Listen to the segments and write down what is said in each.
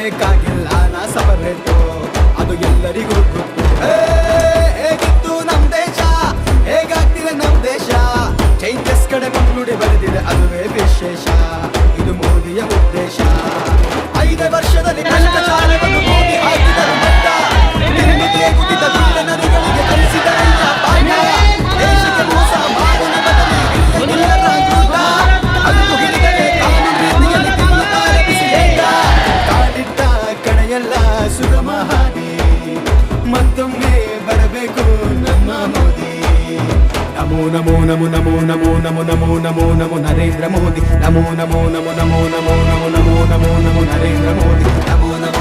ಹೇಳ್ಬೇಕಾಗಿಲ್ಲ ನಾ ಸಪರೇಟು ಅದು ಎಲ್ಲರಿಗೂ ಗೊತ್ತು. ಹೇಗಿತ್ತು ನಮ್ ದೇಶ? ಹೇಗಾಗ್ತಿದೆ ನಮ್ ದೇಶ? ಚೈತಸ್ ಕಡೆ ಮುನ್ನುಡಿ ಬರೆದಿದೆ, ಅದುವೇ ವಿಶೇಷ. ಇದು ಮೋದಿಯ ಉದ್ದೇಶ ನಮೋ ನಮೋ ನಮೋ ನಮೋ ನಮೋ ನಮೋ ನಮೋ ನಮೋ ನಮೋ ನರೇಂದ್ರ ಮೋದಿ ನಮೋ ನಮೋ ನಮೋ ನಮೋ ನಮೋ ನಮೋ ನಮೋ ನಮೋ ನಮೋ ನರೇಂದ್ರ ಮೋದಿ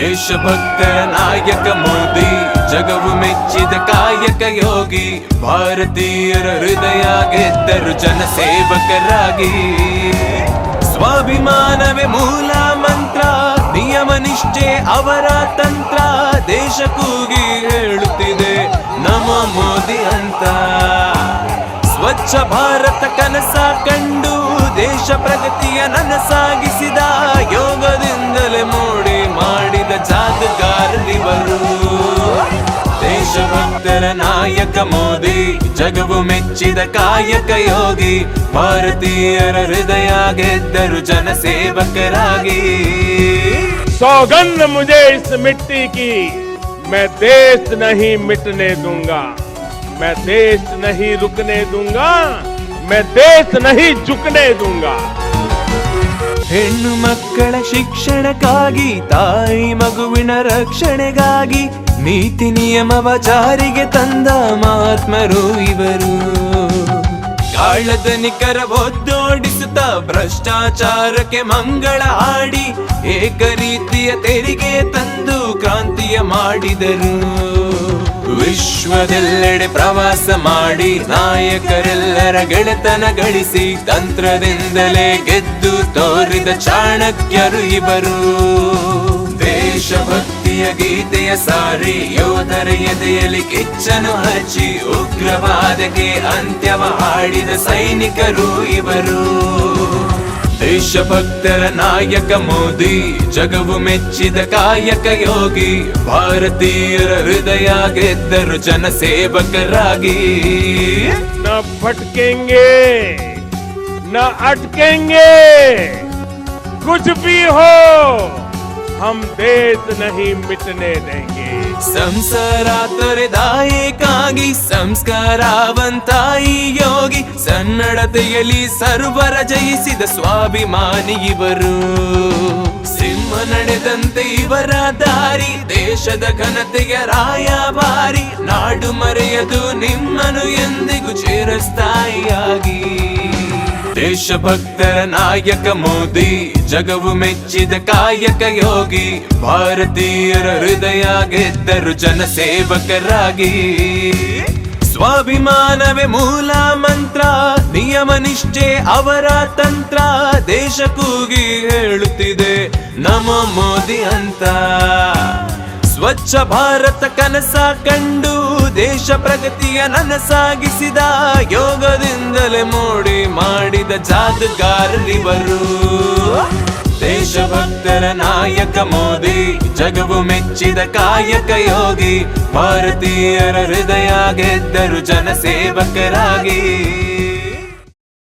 ದೇಶಭಕ್ತರ ನಾಯಕ ಮೋದಿ, ಜಗವು ಮೆಚ್ಚಿದ ಕಾಯಕ ಯೋಗಿ, ಭಾರತೀಯರ ಹೃದಯ ಗೆದ್ದರು ಜನಸೇವಕರಾಗಿ. ಸ್ವಾಭಿಮಾನವೇ ಮೂಲ ಮಂತ್ರ, ನಿಯಮ ನಿಷ್ಠೆ ಅವರ ತಂತ್ರ, ದೇಶ ಕೂಗಿ ಹೇಳುತ್ತಿದೆ ನಮ ಮೋದಿ ಅಂತ. ಸ್ವಚ್ಛ ಭಾರತ ಕನಸ ಕಂಡು ದೇಶ ಪ್ರಗತಿಯ ನನಸಾಗಿಸಿದ ಯೋಗದಿಂದಲೇ ನಾಯಕ ಮೋದಿ ಜಗವು ಮೆಚ್ಚಿದ ಕಾಯಕ ಯೋಗಿ ಭಾರತೀಯರ ಹೃದಯ ಗೆದ್ದರು ಜನಸೇವಕರಾಗಿ सौगंध मुझे इस मिट्टी की मैं देश नहीं मिटने दूंगा मैं देश नहीं रुकने दूंगा मैं देश नहीं झुकने दूंगा ಹೆಣ್ಣು ಮಕ್ಕಳ ಶಿಕ್ಷಣಕ್ಕಾಗಿ, ತಾಯಿ ಮಗುವಿನ ರಕ್ಷಣೆಗಾಗಿ ನೀತಿ ನಿಯಮವ ಜಾರಿಗೆ ತಂದ ಮಹಾತ್ಮರು ಇವರು. ಕಾಳಧನಿಕರ ಒದ್ದೋಡಿಸುತ್ತ ಭ್ರಷ್ಟಾಚಾರಕ್ಕೆ ಮಂಗಳ ಹಾಡಿ ಏಕರೀತಿಯ ತೆರಿಗೆ ತಂದು ಕ್ರಾಂತಿಯ ಮಾಡಿದರು. ವಿಶ್ವದೆಲ್ಲೆಡೆ ಪ್ರವಾಸ ಮಾಡಿ ನಾಯಕರೆಲ್ಲರ ಗೆಳೆತನ ಗಳಿಸಿ ತಂತ್ರದಿಂದಲೇ ಗೆದ್ದು ತೋರಿದ ಚಾಣಕ್ಯರು ಇವರು. ದೇಶಭಕ್ತಿಯ ಗೀತೆಯ ಸಾರಿ ಯೋಧರ ಎದೆಯಲ್ಲಿ ಕಿಚ್ಚನು ಹಚ್ಚಿ ಉಗ್ರವಾದಕ್ಕೆ ಅಂತ್ಯವ ಹಾಡಿದ ಸೈನಿಕರು ಇವರು. ದೇಶಭಕ್ತರ ನಾಯಕ ಮೋದಿ ಜಗವು ಮೆಚ್ಚಿದ ಕಾಯಕ ಯೋಗಿ ಭಾರತೀಯರ ಹೃದಯ ಗೆದ್ದರು ಜನಸೇವಕರಾಗಿ न भटकेंगे न अटकेंगे कुछ भी हो हम देश नहीं मिटने देंगे ಸಂಸಾರ ತೊರೆದಾಯಕಾಗಿ ಸಂಸ್ಕಾರವಂತಾಯಿ ಯೋಗಿ ಸನ್ನಡತೆಯಲ್ಲಿ ಸರ್ವರ ಜಯಿಸಿದ ಸ್ವಾಭಿಮಾನಿ ಇವರು. ಸಿಂಹ ನಡೆದಂತೆ ಇವರ ದಾರಿ, ದೇಶದ ಘನತೆಯ ರಾಯಭಾರಿ ನಾಡು ಮರೆಯದು ನಿಮ್ಮನು ಎಂದಿಗೂ ಚಿರಸ್ಥಾಯಿಯಾಗಿ. ದೇಶಭಕ್ತರ ನಾಯಕ ಮೋದಿ. ಜಗವು ಮೆಚ್ಚಿದ ಕಾಯಕ ಯೋಗಿ ಭಾರತೀಯರ ಹೃದಯ ಗೆದ್ದರು ಜನಸೇವಕರಾಗಿ. ಸ್ವಾಭಿಮಾನವೇ ಮೂಲ ಮಂತ್ರ, ನಿಯಮ ನಿಷ್ಠೆ ಅವರ ತಂತ್ರ, ದೇಶ ಕೂಗಿ ಹೇಳುತ್ತಿದೆ ನಮ ಮೋದಿ ಅಂತ. ಸ್ವಚ್ಛ ಭಾರತ ಕನಸ ಕಂಡು ದೇಶ ಪ್ರಗತಿಯ ನನಸಾಗಿಸಿದ ಯೋಗದಿಂದಲೇ ಮೋಡಿ ಮಾಡಿದ ಜಾದುಗಾರರಿವರು. ದೇಶಭಕ್ತರ ನಾಯಕ ಮೋದಿ, ಜಗವು ಮೆಚ್ಚಿದ ಕಾಯಕ ಯೋಗಿ, ಭಾರತೀಯರ ಹೃದಯ ಗೆದ್ದರು ಜನಸೇವಕರಾಗಿ.